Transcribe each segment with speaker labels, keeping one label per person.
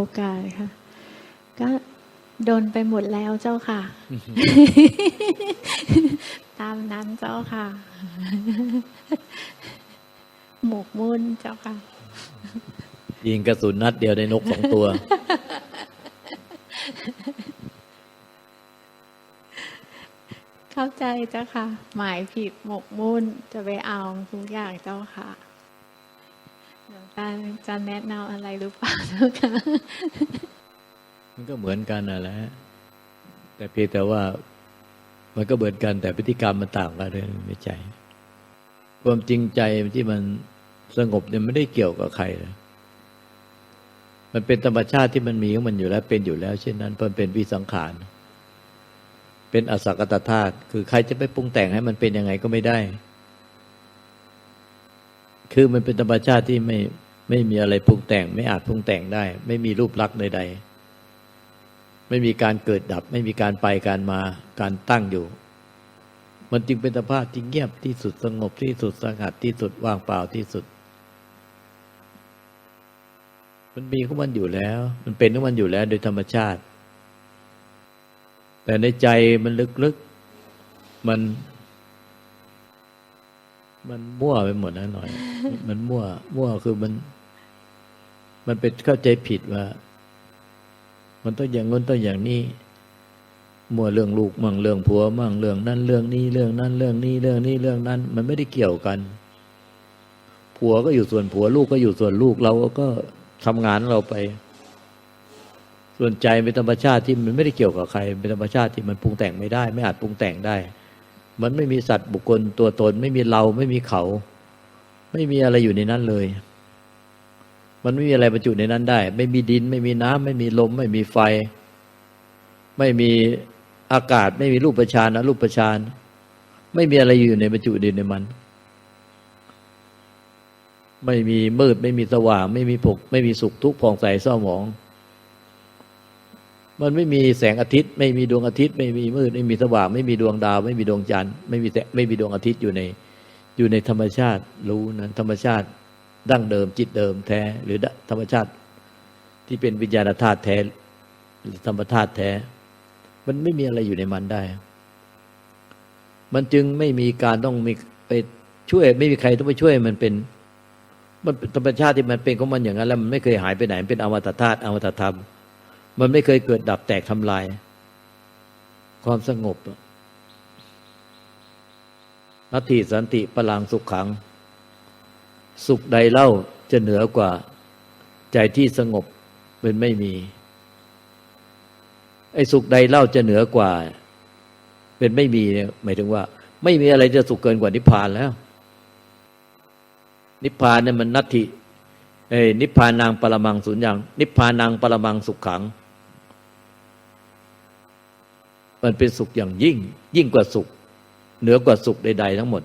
Speaker 1: ราบขอโอกาสค่ะ ก็โดนไปหมดแล้วเจ้าค่ะ ตามนั้นเจ้าค่ะ หมกมุ่นเจ้าค่ะ
Speaker 2: ยิงกระสุนนัดเดียวได้นกสองตัว
Speaker 1: เข้าใจเจ้าค่ะ หมายผิดหมกมุ่นจะไปเอาทุกอย่างเจ้าค่ะหลวง ตาจะแนะนำอะไรหรือเปล่าคะ
Speaker 2: มันก็เหมือนกันน่ะแหละแต่เพียงแต่ว่า มันก็เหมือนกันแต่พฤติกรรมมันต่างกันเลยในใจ ความจริงใจที่มันสงบเนี่ยไม่ได้เกี่ยวกับใครเลยมันเป็นธรรมชาติที่มันมีของมันอยู่แล้ว เป็นอยู่แล้ว เช่นนั้นมันเป็นวิสังขารเป็นอสักตธาตุคือใครจะไปปรุงแต่งให้มันเป็นยังไงก็ไม่ได้ คือมันเป็นธรรมชาติที่ไม่ไม่มีอะไรปรุงแต่ง ไม่อาจปรุงแต่งได้ ไม่มีรูปลักษณ์ใดๆไม่มีการเกิดดับ ไม่มีการไปการมาการตั้งอยู่ มันจึงเป็นสภาพที่เงียบที่สุดสงบที่สุดสงัดที่สุดว่างเปล่าที่สุด มันมีของมันอยู่แล้ว มันเป็นของมันอยู่แล้ว โดยธรรมชาติ แต่ในใจมันลึกๆมัน มันมั่วไปหมดนะหน่อย มันมั่ว มั่วคือมัน มันเป็นเข้าใจผิดว่า มันต้องอย่างง้นต้องอย่างนี้ มั่วเรื่องลูกมั่งเรื่องผัวมั่งเรื่องนั้นเรื่องนี้เรื่องนั้นเรื่องนี้เรื่องนี้เรื่องนั้น มันไม่ได้เกี่ยวกัน ผัวก็อยู่ส่วนผัวลูกก็อยู่ส่วนลูกเราก็ทำงานเราไป ส่วนใจเป็นธรรมชาติที่มันไม่ได้เกี่ยวกับใคร เป็นธรรมชาติที่มันปรุงแต่งไม่ได้ ไม่อาจปรุงแต่งได้ มันไม่มีสัตว์บุคคลตัวตน ไม่มีเราไม่มีเขา ไม่มีอะไรอยู่ในนั้นเลย มันไม่มีอะไรบรรจุในนั้นได้ ไม่มีดิน ไม่มีน้ำไม่มีลม ไม่มีไฟ ไม่มีอากาศ ไม่มีรูปประชานอรูปประชานไม่มีอะไรอยู่ในบรรจุดินในมัน ไม่มีมืด ไม่มีสว่าง ไม่มีผก ไม่มีสุขทุกข์ผ่องใสเศร้าหมอง มันไม่มีแสงอาทิตย์ ไม่มีดวงอาทิตย์ ไม่มีมืด ไม่มีสว่าง ไม่มีดวงดาว ไม่มีดวงจันทร์ไม่มีแสงไม่มีดวงอาทิตย์อยู่ในอยู่ในธรรมชาติรู้นะธรรมชาติดั้งเดิมจิตเดิมแท้ หรือธรรมชาติที่เป็นวิญญาณธาตุแท้หรือธรรมธาตุแท้ มันไม่มีอะไรอยู่ในมันได้ มันจึงไม่มีการต้องมีไปช่วย ไม่มีใครต้องไปช่วยมันเป็น มันเป็นธรรมชาติที่มันเป็นของมันอย่างนั้นแล้วมันไม่เคยหายไปไหนเป็นอมตะธาตุอมตะธรรม มันไม่เคยเกิดดับแตกทำลาย ความสงบนัตติสันติพลังสุขขัง สุขใดเล่าจะเหนือกว่า ใจที่สงบเป็นไม่มี ไอ้สุขใดเล่าจะเหนือกว่า เป็นไม่มีเนี่ยหมายถึงว่า ไม่มีอะไรจะสุขเกินกว่านิพพานแล้ว นิพพานเนี่ยมันนัตถิเอ้นิพพานังปรมังสุญญ์นิพพานังปรมังสุขขัง มันเป็นสุขอย่างยิ่ง ยิ่งกว่าสุข เหนือกว่าสุขใด ๆ ทั้งหมด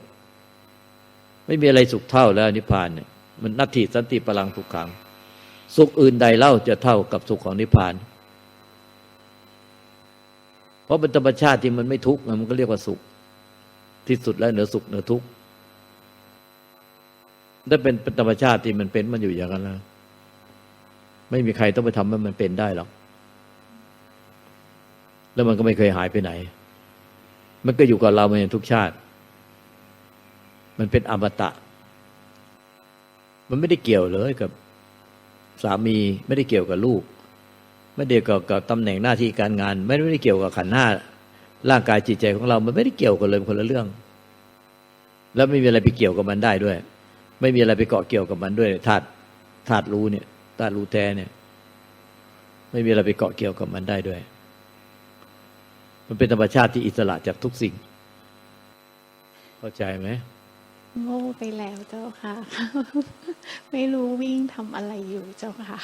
Speaker 2: ไม่มีอะไรสุขเท่าแล้วนิพพานเนี่ยมันนัตถิสันติพลังสุขขัง สุขอื่นใดเล่าจะเท่ากับสุขของนิพพาน เพราะเป็นธรรมชาติที่มันไม่ทุกข์มันก็เรียกว่าสุข ที่สุดแล้วเหนือสุขเหนือทุกข์ถ้าเป็นธรรมชาติที่มันเป็นมันอยู่อย่างนั้นแล้วไม่มีใครต้องไปทำให้มันเป็นได้หรอก แล้วมันก็ไม่เคยหายไปไหน มันก็อยู่กับเรามาในทุกชาติ มันเป็นอมตะ มันไม่ได้เกี่ยวเลยกับสามีไม่ได้เกี่ยวกับลูก ไม่ได้เกี่ยวกับตำแหน่งหน้าที่การงาน ไม่ได้เกี่ยวกับขันธ์ห้าร่างกายจิตใจของเรา มันไม่ได้เกี่ยวกันเลยคนละเรื่อง แล้วไม่มีอะไรไปเกี่ยวกับมันได้ด้วย ไม่มีอะไรไปเกาะเกี่ยวกับมันด้วยธาตุธาตุรู้เนี่ยธาตุรู้แท้เนี่ย ไม่มีอะไรไปเกาะเกี่ยวกับมันได้ด้วย มันเป็นธรรมชาติที่อิสระจากทุกสิ่ง เข้าใจไหม
Speaker 1: โง่ไปแล้วเจ้าค่ะ ไม่รู้วิ่งทำอะไรอยู่เจ้าค่ะ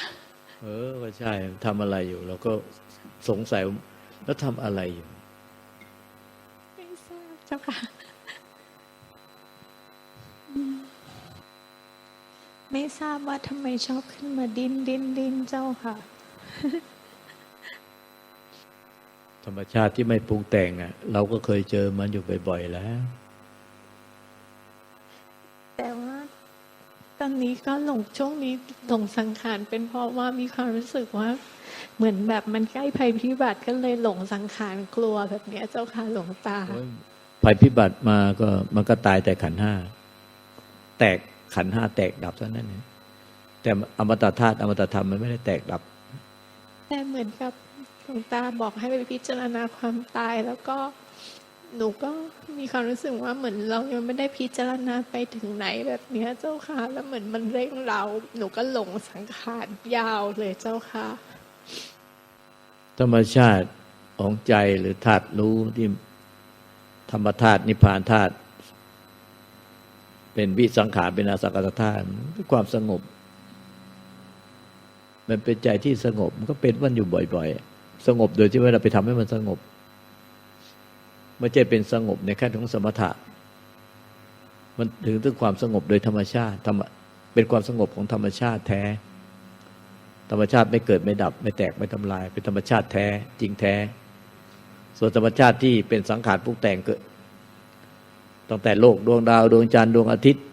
Speaker 2: เออก็ใช่ทำอะไรอยู่เราก็สงสัยว่าแล้วทำอะไรอยู่
Speaker 1: ไม่ทราบเจ้าค่ะอืมไม่ทราบว่าทำไมชอบขึ้นมาดิ้นดิ้นดิ้นเจ้าค่ะ
Speaker 2: ธรรมชาติที่ไม่ปรุงแต่งอะ เราก็เคยเจอมันอยู่บ่อยๆแล้ว
Speaker 1: แต่ว่าแตอนนี้ก็หลงช่วงนี้หลงสังขารเป็นเพราะว่ามีความรู้สึกว่า เหมือนแบบมันใกล้ภัยพิบัติก็เลยหลงสังขารกลัวแบบเนี้ยเจ้าค่ะหลวงตา
Speaker 2: ภัยพิบัติมาก็มันก็ตายแต่ขันธ์ห้าแตกขันธ์ห้าแตกดับเท่านั้นเองแต่อมตะธาตุอมตะธรรมมันไม่ได้แตกดับ
Speaker 1: แต่เหมือนกับ หลวงตาบอกให้ไปพิจารณาความตายแล้วก็หนูก็มีความรู้สึกว่าเหมือนเรายังไม่ได้พิจารณาไปถึงไหนแบบเนี้ยเจ้าค่ะ แล้วเหมือนมันเร่งเรา หนูก็หลงสังขารยาวเลยเจ้าค่ะ
Speaker 2: ธรรมชาติของใจหรือธาตุรู้ที่ธรรมธาตุนิพพานธาตุเป็นวิสังขารเป็นอสังขตธาตุเป็นความสงบ มันเป็นใจที่สงบมันก็เป็นมันอยู่บ่อย ๆ สงบโดยที่ว่าเราไปทำให้มันสงบไม่ใช่เป็นสงบในขั้นของสมถะ มันถึงถึงความสงบโดยธรรมชาติธรรมเป็นความสงบของธรรมชาติแท้ ธรรมชาติไม่เกิดไม่ดับ ไม่แตกไม่ทำลาย เป็นธรรมชาติแท้จริงแท้ ส่วนธรรมชาติที่เป็นสังขารปรุงแต่งเกิดตั้งแต่โลกดวงดาวดวงจันทร์ดวงอาทิตย์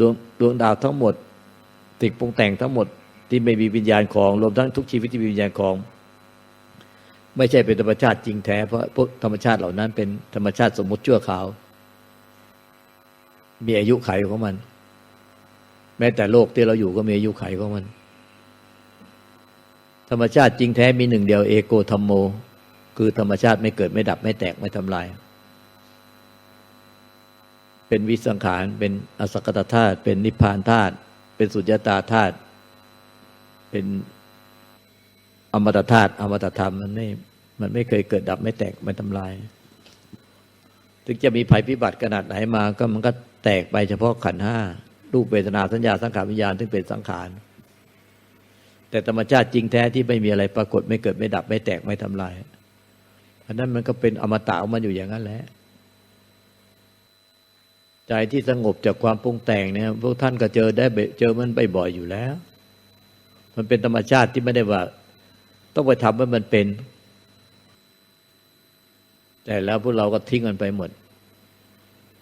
Speaker 2: ดวงดวงดาวทั้งหมดสิ่งปรุงแต่งทั้งหมดที่ไม่มีวิญญาณของรวมทั้งทุกชีวิตที่มีวิญญาณของ ไม่ใช่เป็นธรรมชาติจริงแท้ เพราะพวกธรรมชาติเหล่านั้นเป็นธรรมชาติสมมุติชั่วคราว มีอายุไขของมัน แม้แต่โลกที่เราอยู่ก็มีอายุไขของมัน ธรรมชาติจริงแท้มีหนึ่งเดียวเอโกธรรมโม คือธรรมชาติไม่เกิดไม่ดับไม่แตกไม่ทำลาย เป็นวิสังขาร เป็นอสักตธาตุเป็นนิพพานธาตุเป็นสุญญตาธาตุเป็น อมตะธาตุอมตะธรรมมันไม่ มันไม่เคยเกิดดับไม่แตกไม่ทำลาย ถึงจะมีภัยพิบัติขนาดไหนมาก็มันก็แตกไปเฉพาะขันห้ารูปเวทนาสัญญาสังขารวิญญาณซึ่งเป็นสังขาร แต่ธรรมชาติจริงแท้ที่ไม่มีอะไรปรากฏไม่เกิดไม่ดับไม่แตกไม่ทำลายอันนั้นมันก็เป็นอมตะมันอยู่อย่างนั้นแหละใจที่สงบจากความปรุงแต่งเนี่ย พวกท่านก็เจอได้เจอมันบ่อยๆอยู่แล้ว มันเป็นธรรมชาติที่ไม่ได้ว่า ต้องไปทำให้มันเป็น แต่แล้วพวกเราก็ทิ้งมันไปหมด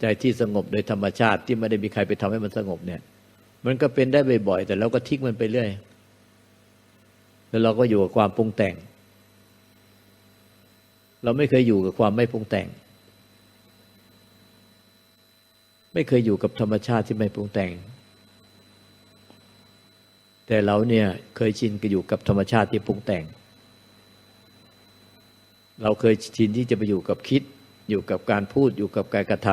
Speaker 2: ใจที่สงบโดยธรรมชาติที่ไม่ได้มีใครไปทำให้มันสงบเนี่ย มันก็เป็นได้บ่อยๆแต่เราก็ทิ้งมันไปเรื่อยแล้วเราก็อยู่กับความปรุงแต่ง เราไม่เคยอยู่กับความไม่ปรุงแต่ง ไม่เคยอยู่กับธรรมชาติที่ไม่ปรุงแต่ง แต่เราเนี่ยเคยชินกับอยู่กับธรรมชาติที่ปรุงแต่ง เราเคยชินที่จะไปอยู่กับคิด อยู่กับการพูดอยู่กับการกระท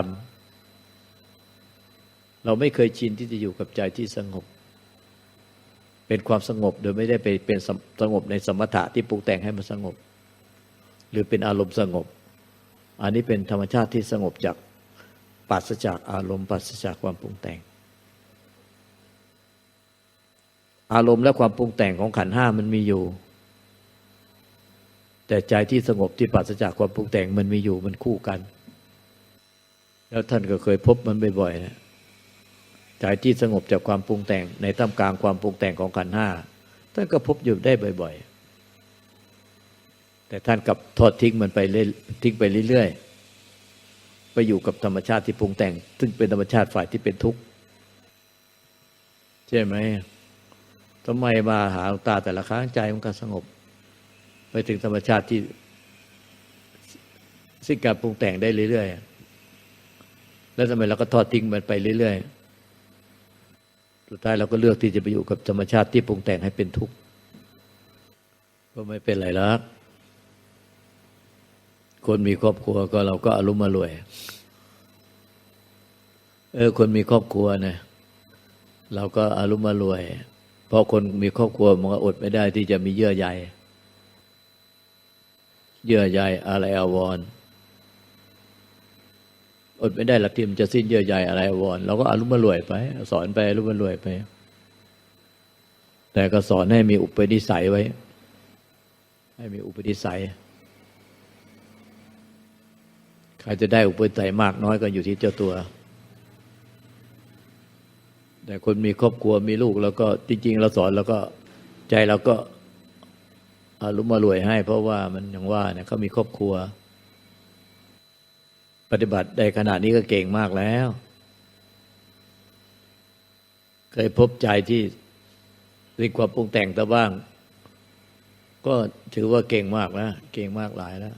Speaker 2: ำเราไม่เคยชินที่จะอยู่กับใจที่สงบ เป็นความสงบโดยไม่ได้ไปเป็นสสงบในสมถะที่ปรุงแต่งให้มันสงบ หรือเป็นอารมณ์สงบ อันนี้เป็นธรรมชาติที่สงบจากปราศจากอารมณ์ปราศจากความปรุงแต่ง อารมณ์และความปรุงแต่งของขันห้ามันมีอยู่ แต่ใจที่สงบที่ปราศจากความปรุงแต่งมันมีอยู่มันคู่กัน แล้วท่านก็เคยพบมันบ่อยๆนะใจที่สงบจากความปรุงแต่ง ในท่ามกลางความปรุงแต่งของขันห้าท่านก็พบอยู่ได้บ่อยๆ แต่ท่านกลับทอดทิ้งมันไปเรื่อยทิ้งไปเรื่อยๆ ไปอยู่กับธรรมชาติที่ปรุงแต่ง ซึ่งเป็นธรรมชาติฝ่ายที่เป็นทุกข์ใช่ไหมทำไมมาหาตาแต่ละครั้งใจมันก็สงบ ไปถึงธรรมชาติที่สิ้นการปรุงแต่งได้เรื่อยๆ แล้วทำไมเราก็ทอดทิ้งมันไปเรื่อยๆ สุดท้ายเราก็เลือกที่จะไปอยู่กับธรรมชาติที่ปรุงแต่งให้เป็นทุกข์ก็ไม่เป็นไรแล้ว คนมีครอบครัวก็เราก็อารมณ์มารวย เออ คนมีครอบครัวนะเราก็อารมณ์มารวย เพราะคนมีครอบครัวมันก็อดไม่ได้ที่จะมีเยื่อใย เยื่อใยอะไรอาวรอดไม่ได้หลักที่มันจะสิ้นเยื่อใยอะไรอาวรเราก็อารมณ์มารวยไป สอนไปอารมณ์มารวยไป แต่ก็สอนให้มีอุปนิสัยไว้ ให้มีอุปนิสัยใครจะได้อุปนิสัยมากน้อยก็อยู่ที่เจ้าตัว แต่คนมีครอบครัวมีลูกแล้วก็จริง ๆ เราสอนแล้วก็ใจเราก็ อารุมมารวยให้ เพราะว่ามันอย่างว่าเนี่ยเขามีครอบครัว ปฏิบัติได้ขนาดนี้ก็เก่งมากแล้ว เคยพบใจที่มีความปรุงแต่งแต่บ้าง ก็ถือว่าเก่งมากนะเก่งมากหลายแล้ว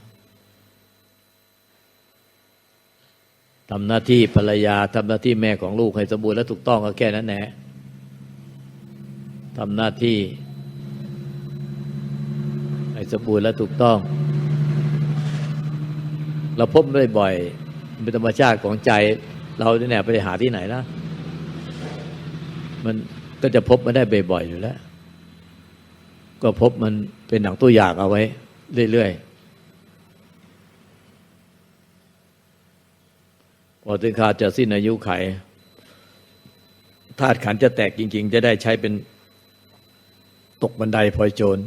Speaker 2: ทำหน้าที่ภรรยาทำหน้าที่แม่ของลูกให้สมบูรณ์และถูกต้องก็แค่นั้นแหละทำหน้าที่ ให้สมบูรณ์และถูกต้อง เราพบไม่บ่อยเป็นธรรมชาติของใจ เราเนี่ยไปหาที่ไหนนะมันก็จะพบมาได้บ่อยๆอยู่แล้ว ก็พบมันเป็นหนังตัวอย่างเอาไว้ เรื่อยๆ พอถึงคาจะสิ้นอายุไขธาตุขันจะแตกจริง ๆ จะได้ใช้เป็นตกบันไดพลอยโจร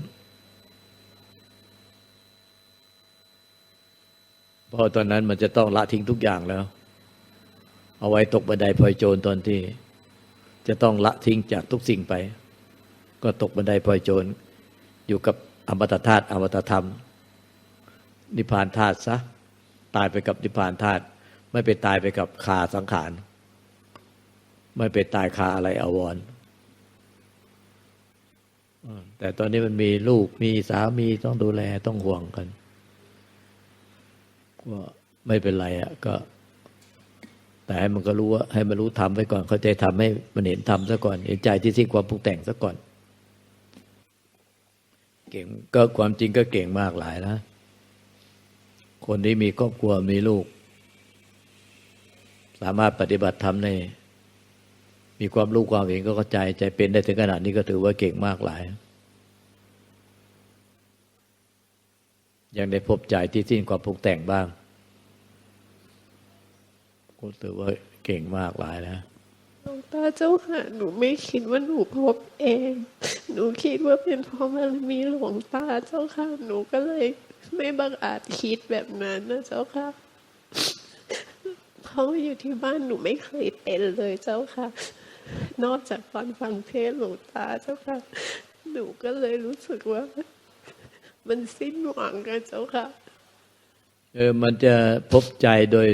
Speaker 2: เพราะตอนนั้นมันจะต้องละทิ้งทุกอย่างแล้ว เอาไว้ตกบันไดพลอยโจรตอนที่ จะต้องละทิ้งจากทุกสิ่งไป ก็ตกบันไดพลอยโจร อยู่กับอมตะธาตุอมตะธรรม นิพพานธาตุซะตายไปกับนิพพานธาตุไม่ไปตายไปกับคาสังขาร ไม่ไปตายคาอะไรอวรแต่ตอนนี้มันมีลูกมีสามีต้องดูแลต้องห่วงกัน ก็ไม่เป็นไรอะ่ะก็ แต่ให้มันก็รู้ว่าให้มันรู้ทำไปก่อน เข้าใจทำให้มันเห็นทำซะก่อน เห็นใจที่สิ้นความปรุงแต่งซะก่อน เก่งก็ความจริงก็เก่งมากหลายนะคนที่มีครอบครัวมีลูก สามารถปฏิบัติธรรมในมีความรู้ความเห็นก็เข้าใจใจเป็นได้ถึงขนาดนี้ก็ถือว่าเก่งมากหลาย ยังได้พบใจที่สิ้นความปรุงแต่งบ้างก็ถือว่าเก่งมากหลายนะ
Speaker 1: หลวงตาเจ้าค่ะหนูไม่คิดว่าหนูพบเอง หนูคิดว่าเป็นเพราะมันมีหลวงตาเจ้าค่ะ หนูก็เลยไม่บังอาจคิดแบบนั้นนะเจ้าค่ะเพราะอยู่ที่บ้านหนูไม่เคยเป็นเลยเจ้าค่ะ นอกจากตอนฟังเทศหลวงตาเจ้าค่ะ หนูก็เลยรู้สึกว่า มันสิ้นหวังกันเจ้าค่ะ
Speaker 2: เออ มันจะพบใจโดย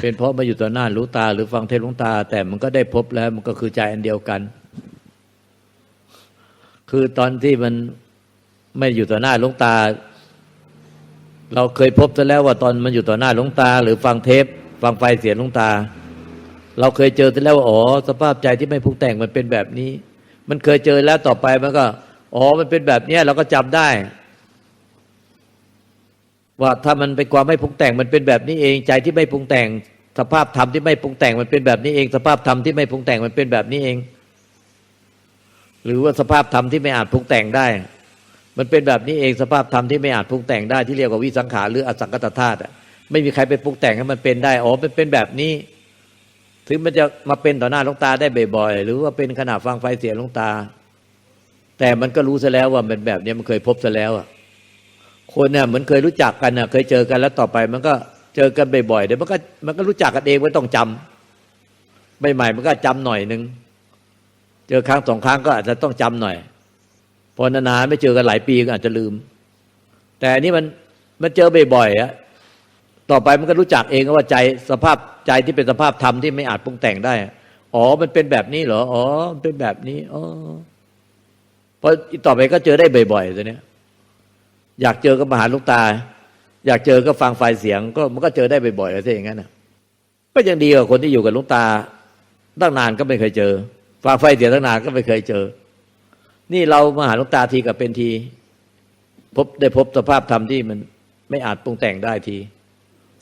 Speaker 2: เป็นเพราะมาอยู่ต่อหน้ารู้ตา หรือฟังเทศลุงตา แต่มันก็ได้พบแล้ว มันก็คือใจอันเดียวกัน คือตอนที่มันไม่อยู่ต่อหน้าลุงตา เราเคยพบซะแล้วว่าตอนมันอยู่ต่อหน้าลุงตา หรือฟังเทป ฟังไฟเสียงลุงตา เราเคยเจอซะแล้วว่าอ๋อสภาพใจที่ไม่ปรุงแต่งมันเป็นแบบนี้ มันเคยเจอแล้วต่อไปมันก็ อ๋อมันเป็นแบบเนี้ยเราก็จำได้ ว่าถ้ามันเป็นความไม่ปรุงแต่งมันเป็นแบบนี้เองใจที่ไม่ปรุงแต่ง สภาพธรรมที่ไม่ปรุงแต่งมันเป็นแบบนี้เอง สภาพธรรมที่ไม่ปรุงแต่งมันเป็นแบบนี้เอง หรือว่าสภาพธรรมที่ไม่อาจปรุงแต่งได้ มันเป็นแบบนี้เองสภาพธรรมที่ไม่อาจปรุงแต่งได้ที่เรียกว่าวิสังขารหรืออสังกตธาตุไม่มีใครไปปรุงแต่งให้มันเป็นได้อ๋อมันเป็นแบบนี้ถึงมันจะมาเป็นต่อหน้าลงตาได้บ่อยๆ หรือว่าเป็นขณะฟังไฟเสียงลงตา แต่มันก็รู้ซะแล้วว่ามันแบบนี้มันเคยพบซะแล้วอะคนเนี่ยเหมือนเคยรู้จักกันน่ะ เคยเจอกันแล้วต่อไป มันก็เจอกันบ่อยๆเดี๋ยวมันก็มันก็รู้จักกันเองไม่ต้องจำใหม่ๆมันก็จำหน่อยนึงเจอครั้งสองครั้งก็อาจจะต้องจำหน่อยพอนานๆไม่เจอกันหลายปีก็อาจจะลืม แต่อันนี้มันมันเจอบ่อยๆอะต่อไปมันก็รู้จักเองว่าใจสภาพใจที่เป็นสภาพธรรมที่ไม่อาจปรุงแต่งได้ อ๋อ มันเป็นแบบนี้เหรอ อ๋อเป็นแบบนี้ อ๋อ พอต่อไปก็เจอได้บ่อยๆตัวเนี้ย อยากเจอก็มาหาลูกตา อยากเจอก็ฟังไฟเสียง ก็มันก็เจอได้บ่อยๆเลยถ้าอย่างนั้นนะก็ยังดีกว่าคนที่อยู่กับลูกตาตั้งนานก็ไม่เคยเจอฟังไฟเสียงตั้งนานก็ไม่เคยเจอ นี่เรามาหาลูกตาทีกับเป็นที พบได้พบสภาพธรรมที่มันไม่อาจปรุงแต่งได้ที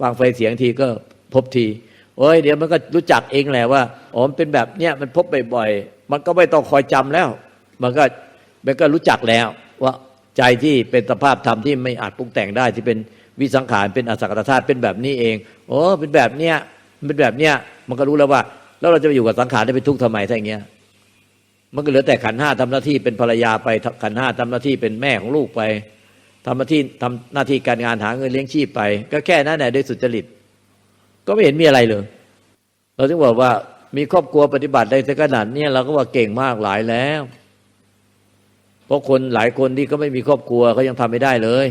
Speaker 2: ฟังไฟเสียงทีก็พบทีโอ้ยเดี๋ยวมันก็รู้จักเองแหละว่าอ๋อมันเป็นแบบเนี้ยมันพบบ่อยๆมันก็ไม่ต้องคอยจำแล้ว มันก็ มันก็รู้จักแล้วว่าใจที่เป็นสภาพธรรมที่ไม่อาจปรุงแต่งได้ที่เป็นวิสังขารเป็นอสังขตธาตุเป็นแบบนี้เองโอ้เป็นแบบเนี้ยเป็นแบบเนี้ยมันก็รู้แล้วว่า แล้วเราจะไปอยู่กับสังขารได้ไปทุกข์ทำไมถ้าอย่างเงี้ยมันก็เหลือแต่ขันห้าทำหน้าที่เป็นภรรยาไปขันห้าทำหน้าที่เป็นแม่ของลูกไปทำหน้าที่ทำหน้าที่การงานหาเงินเลี้ยงชีพไป ก็แค่นั้นแหละโดยสุจริต ก็ไม่เห็นมีอะไรเลย เราถึงบอกว่ามีครอบครัวปฏิบัติได้ถึงขนาดเนี้ยเราก็ว่าเก่งมากหลายแล้ว เพราะคนหลายคนที่ก็ไม่มีครอบครัวเขายังทำไม่ได้เลย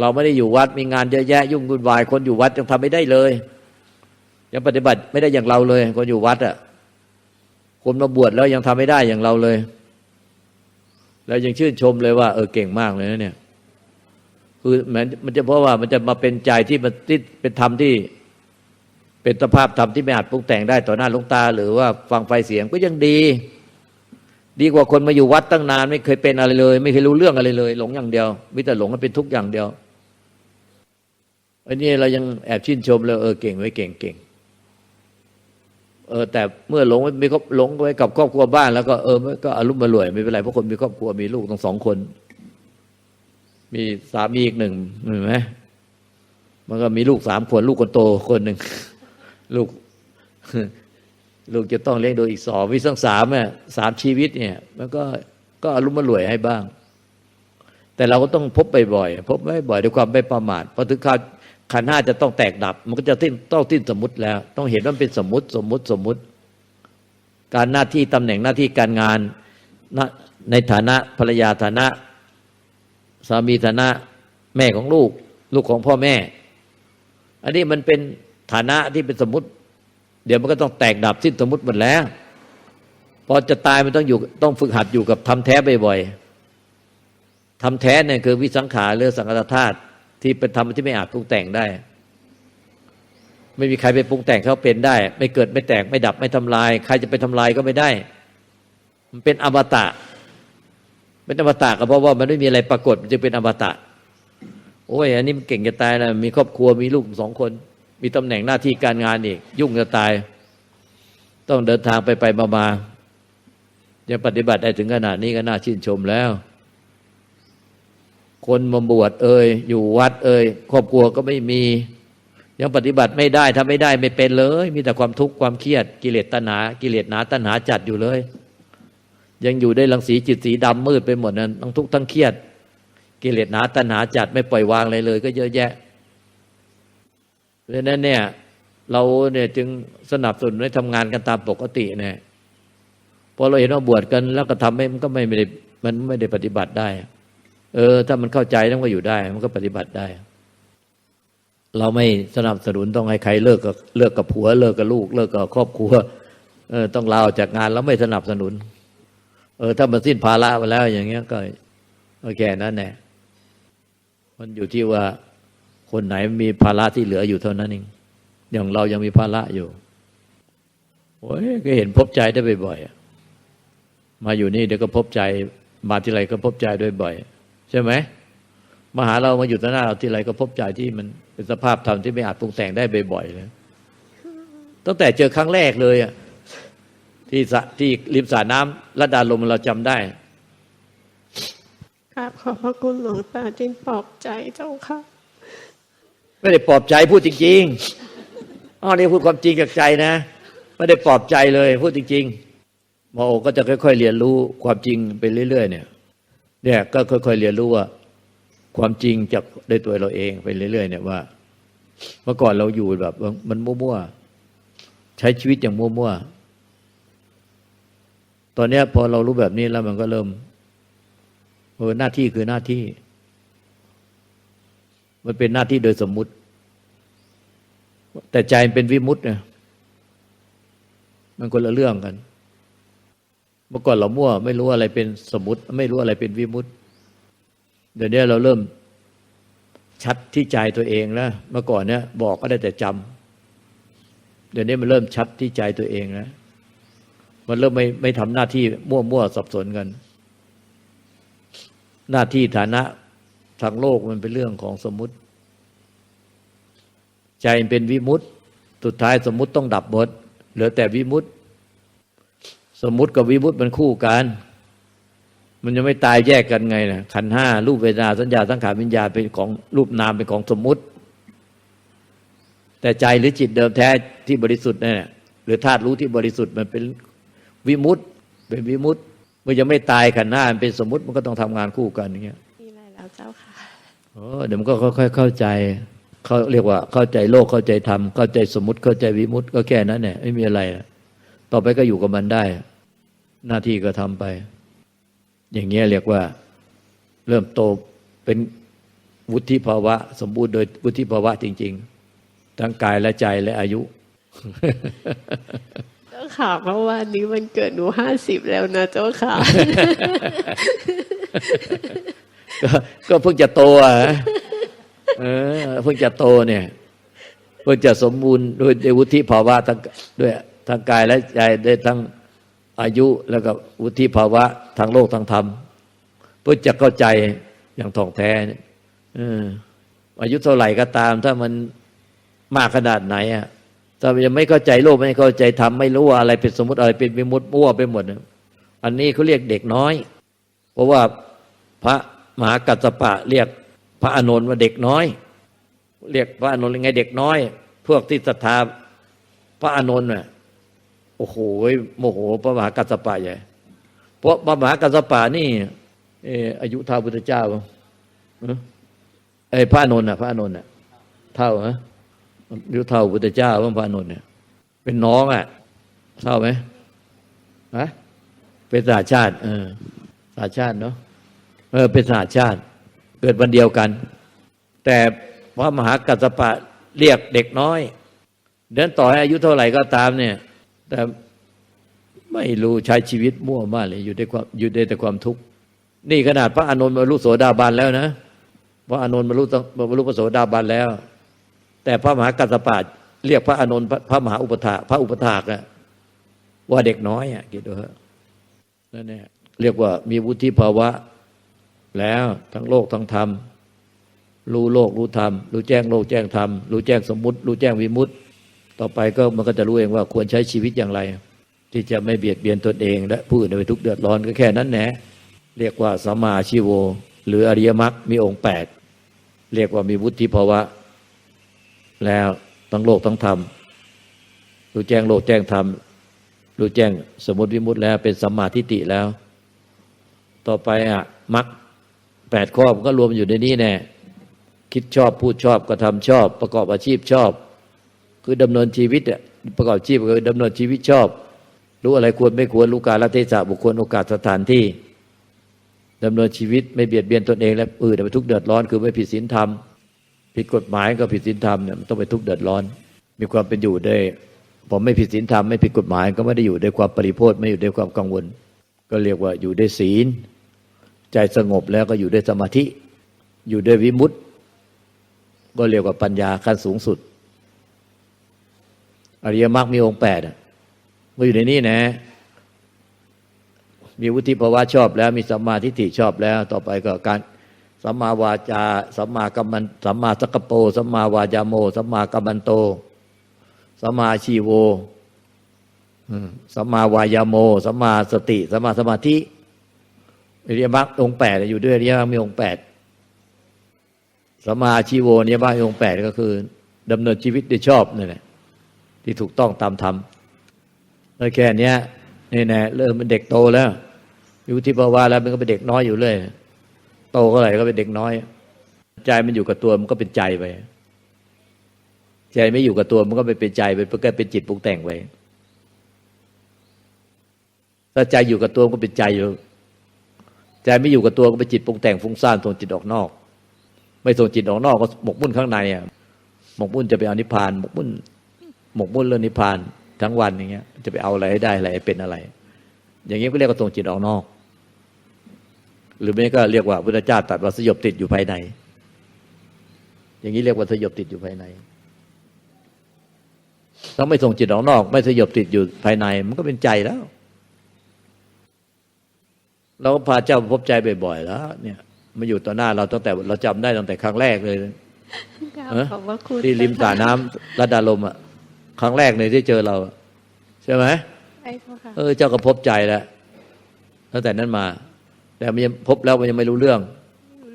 Speaker 2: เราไม่ได้อยู่วัดมีงานเยอะแยะ ยุ่งวุ่นวายคนอยู่วัดยังทำไม่ได้เลย ยังปฏิบัติไม่ได้อย่างเราเลย คนอยู่วัดอะคนมาบวชแล้วยังทำไม่ได้อย่างเราเลย แล้วยังชื่นชมเลยว่า เออเก่งมากเลยนะเนี่ย คือมันมันจะเพราะว่ามันจะมาเป็นใจที่มันที่เป็นธรรมที่ เป็นสภาพธรรมที่ไม่อาจปรุงแต่งได้ต่อหน้าหลวงตา หรือว่าฟังไฟเสียงก็ยังดี ดีกว่าคนมาอยู่วัดตั้งนาน ไม่เคยเป็นอะไรเลย ไม่เคยรู้เรื่องอะไรเลย หลงอย่างเดียวมิแต่หลงมันเป็นทุกอย่างเดียวอันนี้เรายังแอบชื่นชมเลยเออเก่งไว้เก่งเก่งเออแต่เมื่อหลงมีครอบหลงไว้กับครอบครัวบ้าน แล้วก็เออก็อารมณ์มารวยไม่เป็นไรเพราะคนมีครอบครัวมีลูกทั้งสองคน มีสามีอีกหนึ่งเห็นไหมมันก็มีลูกสามคน ลูกคนโตคนหนึ่งลูก ลูกจะต้องเลี้ยงดูอีกสองวิสังสามเนี่ยสามชีวิตเนี่ย มันก็ก็อารมณ์มารวยให้บ้าง แต่เราก็ต้องพบบ่อยๆพบไม่บ่อยด้วยความไม่ประมาทพอถึงข่าวขันห้าจะต้องแตกดับ มันก็จะทิ้นต้องทิ้นสมมติแล้ว ต้องเห็นว่าเป็นสมมติสมมติสมมติ การหน้าที่ตำแหน่งหน้าที่การงานในฐานะภรรยาฐานะ สามีฐานะแม่ของลูก ลูกของพ่อแม่ อันนี้มันเป็นฐานะที่เป็นสมมติ เดี๋ยวมันก็ต้องแตกดับสิ้นสมมติหมดแล้วพอจะตายมันต้องอยู่ต้องฝึกหัดอยู่กับทำแท้บ่อยๆทำแท้เนี่ยคือวิสังขารหรือสังกัตธาตุที่เป็นธรรมที่ไม่อาจปรุงแต่งได้ ไม่มีใครไปปรุงแต่งเขาเป็นได้ ไม่เกิดไม่แตกไม่ดับไม่ทำลาย ใครจะไปทำลายก็ไม่ได้ มันเป็นอมตะเป็นอมตะก็เพราะว่ามันไม่มีอะไรปรากฏมันจะเป็นอมตะโอ้ยอันนี้มันเก่งจะตายนะมีครอบครัวมีลูกสองคน มีตำแหน่งหน้าที่การงานอีก ยุ่งจะตาย ต้องเดินทางไปไปมามายังปฏิบัติได้ถึงขนาดนี้ก็น่าชื่นชมแล้ว คนมาบวชเอ่ยอยู่วัดเอ่ยครอบครัวก็ไม่มี ยังปฏิบัติไม่ได้ทำไม่ได้ไม่เป็นเลย มีแต่ความทุกข์ความเครียดกิเลสตัณหา กิเลสหนาตัณหาจัดอยู่เลย ยังอยู่ได้รังสีจิตสีดำมืดไปหมดนั้นทั้งทุกข์ทั้งเครียด กิเลสหนาตัณหาจัดไม่ปล่อยวางอะไรเลย ก็เยอะแยะ เพราะฉะนั้นเนี่ย เราเนี่ยจึงสนับสนุนให้ทำงานกันตามปกติเนี่ยพอเราเห็นว่าบวชกันแล้วก็ทำให้มันก็ไม่ได้มันไม่ได้ปฏิบัติได้ เออ ถ้ามันเข้าใจแล้วมันก็อยู่ได้ มันก็ปฏิบัติได้ เราไม่สนับสนุนต้องให้ใครเลิกกับเลิกกับผัว เลิกกับลูก เลิกกับครอบครัว เออ ต้องลาออกจากงานแล้วไม่สนับสนุน เออ ถ้ามันสิ้นภาระไปแล้วอย่างเงี้ยก็โอเคนั่นแหละมันอยู่ที่ว่า คนไหนมีภาระที่เหลืออยู่เท่านั้นเองอย่างเรายังมีภาระอยู่โอ้ยก็เห็นพบใจได้บ่อยๆมาอยู่นี่เดี๋ยวก็พบใจ มาที่ไรก็พบใจด้วยบ่อย ใช่ไหมมาหาเรามาอยู่ต่อหน้าเราที่ไรก็พบใจที่มันเป็นสภาพธรรมที่ไม่อาจปรุงแต่งได้บ่อยๆเลยตั้งแต่เจอครั้งแรกเลยอะที่สระที่ริมสระน้ำระดาลมเราจำได้
Speaker 1: กราบขอบพระคุณหลวงตาที่ปลอบใจเจ้าค่ะ
Speaker 2: ไม่ได้ปลอบใจพูดจริงๆอ๋อนี่พูดความจริงจากใจนะ ไม่ได้ปลอบใจเลยพูดจริงๆหมอโอก็จะค่อย ๆ เรียนรู้ความจริงไปเรื่อย ๆ เนี่ย เนี่ยก็ค่อย ๆ เรียนรู้ว่า ความจริงจากได้ตัวเราเองไปเรื่อย ๆ เนี่ยว่า เมื่อก่อนเราอยู่แบบ มันมั่วๆใช้ชีวิตอย่างมั่วๆตอนเนี้ยพอเรารู้แบบนี้แล้วมันก็เริ่มเออหน้าที่คือหน้าที่ มันเป็นหน้าที่โดยสมมุติ แต่ใจมันเป็นวิมุตต์เนี่ยมันคนละเรื่องกัน เมื่อก่อนเรามั่ว ไม่รู้อะไรเป็นสมมติ ไม่รู้อะไรเป็นวิมุตต์เดี๋ยวนี้เราเริ่มชัดที่ใจตัวเองแล้วเมื่อก่อนเนี่ยบอกก็ได้แต่จำเดี๋ยวนี้มันเริ่มชัดที่ใจตัวเองแล้วมันเริ่มไม่ไม่ทำหน้าที่มั่วๆสับสนกัน หน้าที่ฐานะ ทางโลกมันเป็นเรื่องของสมมุติ ใจเป็นวิมุตติ สุดท้ายสมมุติต้องดับหมดเหลือแต่วิมุตติสมมุติกับวิมุตติมันคู่กัน มันจะไม่ตายแยกกันไงนะขันห้ารูปเวทนาสัญญาสังขารวิญญาเป็นของรูปนามเป็นของสมมุติ แต่ใจหรือจิตเดิมแท้ที่บริสุทธิ์เนี่ยหรือธาตุรู้ที่บริสุทธิ์มันเป็นวิมุตติเป็นวิมุตติมื่อยังไม่ตายขันห้ามันเป็นสมมุติมันก็ต้องทำงานคู่กันอย่างเงี้ย
Speaker 1: มีอะไรแล้วเจ้าค่ะ
Speaker 2: เดี๋ยวมันก็ค่อยๆเข้าใจเขาเรียกว่าเข้าใจโลกเข้าใจธรรมเข้าใจสมมติเข้าใจวิมุตติก็แค่นั้นเนี่ยไม่มีอะไรอะต่อไปก็อยู่กับมันได้ หน้าที่ก็ทำไป อย่างเงี้ยเรียกว่า เริ่มโตเป็นวุฒิภาวะ สมบูรณ์โดยวุฒิภาวะจริง ๆ ทั้งกายและใจและอายุ
Speaker 1: เจ้า
Speaker 3: ค่ะเพราะว่านี้มันเกิดหนูห้าสิบแล้วนะเจ้าค่ะ
Speaker 2: ก็ก็เพิ่งจะโตอะเออเพิ่งจะโตเนี่ยเพิ่งจะสมบูรณ์ด้วยวุฒิภาวะทั้งด้วยทางกายและใจได้ทั้งอายุแล้วก็วุฒิภาวะทางโลกทางธรรมเพื่อจะเข้าใจอย่างท่องแท้เนี่ยอายุเท่าไหร่ก็ตาม ถ้ามันมากขนาดไหนอะถ้ายังไม่เข้าใจโลกไม่เข้าใจธรรมไม่รู้ว่าอะไรเป็นสมมติอะไรเป็นวิมุตมั่วไปหมดอันนี้เขาเรียกเด็กน้อย เพราะว่าพระ มหากัสปะเรียกพระอานนท์ว่าเด็กน้อย เรียกพระอานนท์ยังไงเด็กน้อย พวกที่ศรัทธาพระอานนท์น่ะโอ้โหโมโหพระมหากัสปะใหญ่เพราะพระมหากัสปะนี่เอออายุเท่าพุทธเจ้าไอ้พระอานนท์น่ะ พระอานนท์น่ะเท่าฮะอายุเท่าพุทธเจ้าว่าพระอานนท์เนี่ย เป็นน้องอะเท่าไหมฮะเป็นสหชาติ เออสหชาติเนาะ เออเป็นสหชาติ เกิดวันเดียวกัน แต่พระมหากัสปะเรียกเด็กน้อยเดินต่อให้อายุเท่าไหร่ก็ตามเนี่ย แต่ไม่รู้ใช้ชีวิตมั่วมากเลย อยู่ในความอยู่ในแต่ความทุกข์นี่ขนาดพระอานนท์บรรลุโสดาบันแล้วนะพระอานนท์บรรลุบรรลุพระโสดาบันแล้ว แต่พระมหากัสปะเรียกพระอานนท์พระมหาอุปถาพระอุปถากะว่าเด็กน้อยอะคิดดูเถอะนั่นเนี่ยเรียกว่ามีวุฒิภาวะ แล้วทั้งโลกทั้งธรรมรู้โลกรู้ธรรมรู้แจ้งโลกแจ้งธรรมรู้แจ้งสมมุติ รู้แจ้งวิมุตติ ต่อไปก็มันก็จะรู้เองว่าควรใช้ชีวิตอย่างไร ที่จะไม่เบียดเบียนตนเอง และผู้อื่นไปทุกข์เดือดร้อนก็แค่นั้นแหละเรียกว่าสัมมาอาชีโว หรืออริยมรรคมีองค์แปดเรียกว่ามีวุฒิภาวะ แล้วทั้งโลกทั้งธรรมรู้แจ้งโลกแจ้งธรรมรู้แจ้งสมมติวิมุตติแล้วเป็นสัมมาทิฏฐิแล้ว ต่อไปอะมรรค แปดข้อมันก็รวมอยู่ในนี้แน่คิดชอบพูดชอบกระทำชอบ ประกอบอาชีพชอบ คือดำเนินชีวิตอะประกอบอาชีพคือดำเนินชีวิตชอบ รู้อะไรควรไม่ควรรู้กาลเทศะบุคคลโอกาสสถานที่ดำเนินชีวิตไม่เบียดเบียนตนเองและอื่นไปทุกข์เดือดร้อนคือไม่ผิดศีลธรรม ผิดกฎหมายก็ผิดศีลธรรมเนี่ยมันต้องไปทุกข์เดือดร้อน มีความเป็นอยู่ได้ผมไม่ผิดศีลธรรมไม่ผิดกฎหมาย ก็ไม่ได้อยู่ด้วยความปริโภทไม่อยู่ด้วยความกังวล ก็เรียกว่าอยู่ด้วยศีล ใจสงบแล้วก็อยู่ด้วยสมาธิ อยู่ด้วยวิมุตติ ก็เรียกว่าปัญญาขั้นสูงสุด อริยมรรคมีองค์แปดมาอยู่ในนี้นะ มีวุฒิภาวะชอบแล้วมีสัมมาทิฏฐิชอบแล้ว ต่อไปก็การสัมมาวาจาสัมมากัมมันสัมมาสักโปสัมมาวายาโมสัมมากัมมันโตสัมมาชีโวสัมมาวายาโมสัมมาสติสัมมาสมาธิ อริยมรรคองแปดอยู่ด้วยอริยมรรคมีองแปดสมาชีโวเนี่ยบ้างองแปดก็คือดำเนินชีวิตได้ชอบนั่แหละที่ถูกต้องตามธรรมแล้วแค่นี้นี่แน่เริ่มเป็นเด็กโตแล้วอยู่ที่ภาวะแล้วมันก็เป็นเด็กน้อยอยู่เลยโตก็ไหรก็เป็นเด็กน้อย ใจมันอยู่กับตัวมันก็เป็นใจไปใจไม่อยู่กับตัวมันก็ไม่เป็นใจไปมันก็เป็นจิตปรุงแต่งไปถ้าใจอยู่กับตัวมันก็เป็นใจอยู่ ใจไม่อยู่กับตัวก็เป็นจิตปรุงแต่งฟุ้งซ่านส่งจิตออกนอก ไม่ส่งจิตออกนอกก็หมกมุ่นข้างในอะหมกมุ่นจะไปเอานิพพานหมกมุ่นหมกมุ่นเรื่องนิพพานทั้งวันอย่างเงี้ย จะไปเอาอะไรให้ได้อะไรเป็นอะไร อย่างเงี้ยก็เรียกว่าส่งจิตออกนอก หรือไม่ก็เรียกว่าพุทธเจ้าตรัสว่าสยบติดอยู่ภายใน อย่างนี้เรียกว่าสยบติดอยู่ภายในถ้าไม่ส่งจิตออกนอก ไม่สยบติดอยู่ภายใน มันก็เป็นใจแล้ว เราก็พาเจ้าพบใจบ่อยๆแล้ว เนี่ยมาอยู่ต่อหน้าเราตั้งแต่เราจำได้ตั้งแต่ครั้งแรกเลย
Speaker 3: กราบ
Speaker 2: เออ
Speaker 3: ขอบพระคุณ
Speaker 2: ที่ริมสระน้ำรัดดาลมอะครั้งแรกเลยที่เจอเราอะใช่ไหม
Speaker 3: ใช่เจ้าค่ะ
Speaker 2: เออเจ้าก็พบใจแล้วตั้งแต่นั้นมา แต่มันยังพบแล้วมันยังไม่รู้เรื่อง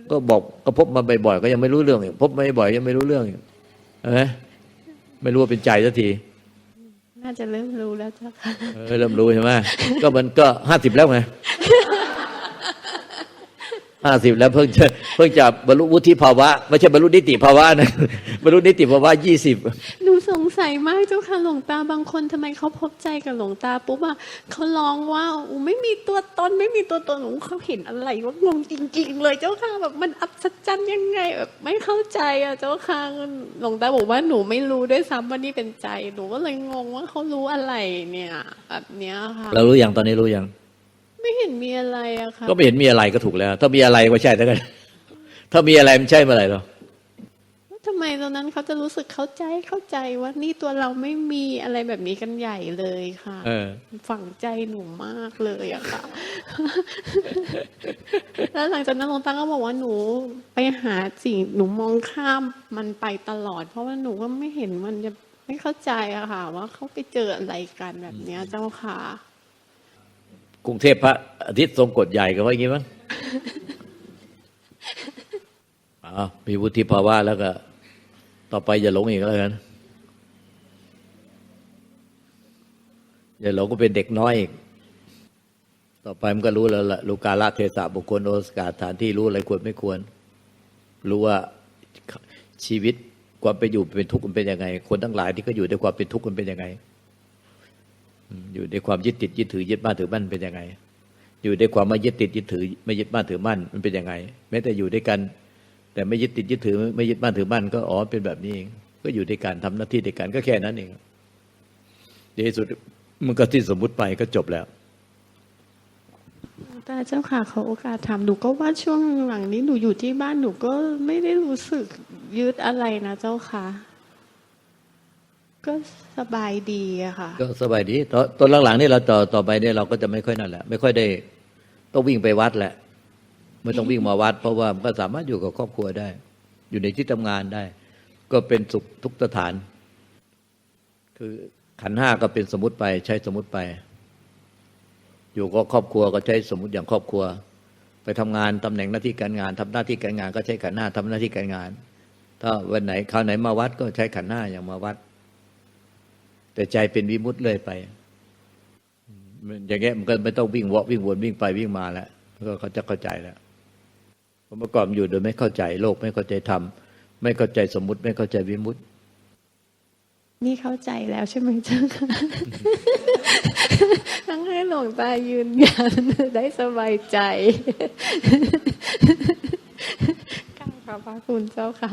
Speaker 2: ก็บอกก็พบมาบ่อยๆก็ยังไม่รู้เรื่องอีกพบมาบ่อยๆยังไม่รู้เรื่องอีกเห็นไหมไม่รู้ว่าเป็นใจสักที
Speaker 3: น่าจะเริ่มรู้แล้วเจ้าค่ะ
Speaker 2: เออเริ่มรู้ใช่ไหมก็มันก็ห้าสิบแล้วไง ห้าสิบแล้วเพิ่งจะเพิ่งจะบรรลุวุฒิภาวะไม่ใช่บรรลุนิติภาวะนะบรรลุนิติภาวะยี่สิบ
Speaker 3: หนู
Speaker 1: สงสัยมากเจ้าค่ะหลวงตาบางคนทำไมเขาพบใจกับหลวงตาปุ๊บอะเขาร้องว่าอูไม่มีตัวตนไม่มีตัวตนหนูเขาเห็นอะไรว่างงจริง ๆ เลยเจ้าค่ะแบบมันอัศจรรย์ยังไงแบบไม่เข้าใจอะเจ้าค่ะหลวงตาบอกว่าหนูไม่รู้ด้วยซ้ำว่านี่เป็นใจ หนูก็เลยงงว่าเขารู้อะไรเนี่ยแบบเนี้ยค่ะ
Speaker 2: เรารู้ยังตอนนี้รู้ยัง
Speaker 1: ไม่เห็นมีอะไรอะค่ะ
Speaker 2: ก็ไม่เห็นมีอะไรก็ถูกแล้ว ถ้ามีอะไรก็ใช่แล้วกันถ้ามีอะไรมันใช่เมื่อไหร่หรอ
Speaker 1: ทำไมตอนนั้นเขาจะรู้สึกเข้าใจเข้าใจว่านี่ตัวเราไม่มีอะไรแบบนี้กันใหญ่เลยค่ะ
Speaker 2: เออ
Speaker 1: ฝังใจหนูมากเลยอะค่ะ แล้วหลังจากนั้นหลวงตาก็บอกว่าหนูไปหาสิ่งหนูมองข้ามมันไปตลอด เพราะว่าหนูก็ไม่เห็นมันจะไม่เข้าใจอะค่ะ ว่าเขาไปเจออะไรกันแบบเนี้ยเจ้าค่ะ
Speaker 2: กรุงเทพพระอาทิตย์ทรงกฎใหญ่ก็ว่าอย่างนี้มั้งอ๋อมีวุฒิภาวะแล้วก็ ต่อไปอย่าหลงอีกแล้วกันอย่าหลงก็เป็นเด็กน้อยอีก ต่อไปมันก็รู้แล้วล่ะรู้กาลเทศะบุคคลโอสกาสถานที่รู้อะไรควรไม่ควร รู้ว่าชีวิตความเป็นอยู่เป็นทุกข์มันเป็นยังไง คนทั้งหลายที่ก็อยู่ด้วยความเป็นทุกข์มันเป็นยังไง อยู่ในความยึดติดยึดถือยึดมั่นถือมั่นเป็นยังไง อยู่ในความไม่ยึดติดยึดถือ ไม่ยึดมั่นถือมั่นมันเป็นยังไง แม้แต่อยู่ด้วยกัน แต่ไม่ยึดติดยึดถือ ไม่ยึดมั่นถือมั่นก็อ๋อเป็นแบบนี้เองก็อยู่ด้วยกันทำหน้าที่ด้วยกันก็แค่นั้นเองในที่สุดมันก็ที่สมมุติไปก็จบแล้ว
Speaker 1: หลวงตาเจ้าค่ะขอโอกาสถามหนูก็ว่าช่วงหลังนี้หนูอยู่ที่บ้านหนูก็ไม่ได้รู้สึกยึดอะไรนะเจ้าค่ะ ก็สบายดีอะค่ะ
Speaker 2: ก็สบายดีตอนตอนหลังๆนี่เราต่อต่อไปเนี่ยเราก็จะไม่ค่อยนั่นแหละไม่ค่อยได้ต้องวิ่งไปวัดแหละไม่ต้องวิ่งมาวัด เพราะว่ามันก็สามารถอยู่กับครอบครัวได้ อยู่ในที่ทำงานได้ ก็เป็นสุขทุกสถาน คือขันห้าก็เป็นสมมติไปใช้สมมติไป อยู่กับครอบครัวก็ใช้สมมติอย่างครอบครัว ไปทำงานตำแหน่งหน้าที่การงานทำหน้าที่การงาน ก็ใช้ขันห้าทำหน้าที่การงาน ถ้าวันไหนคราวไหนมาวัดก็ใช้ขันธ์ห้าอย่างมาวัด แต่ใจเป็นวิมุตต์เลยไปมันอย่างเงี้ยมันก็ไม่ต้องวิ่งวอกวิ่งวนวิ่งไปวิ่งมาแล้วก็เขาจะเข้าใจแล้วเพราะเมื่อก่อนมันอยู่โดยไม่เข้าใจโลกไม่เข้าใจธรรมไม่เข้าใจสมมุติ ไม่เข้าใจวิมุตต์
Speaker 1: นี่เข้าใจแล้วใช่ไหมเจ้าค่ะทั้งให้หลวงตายืนยันได้สบายใจกราบขอบพระคุณเจ้าค่ะ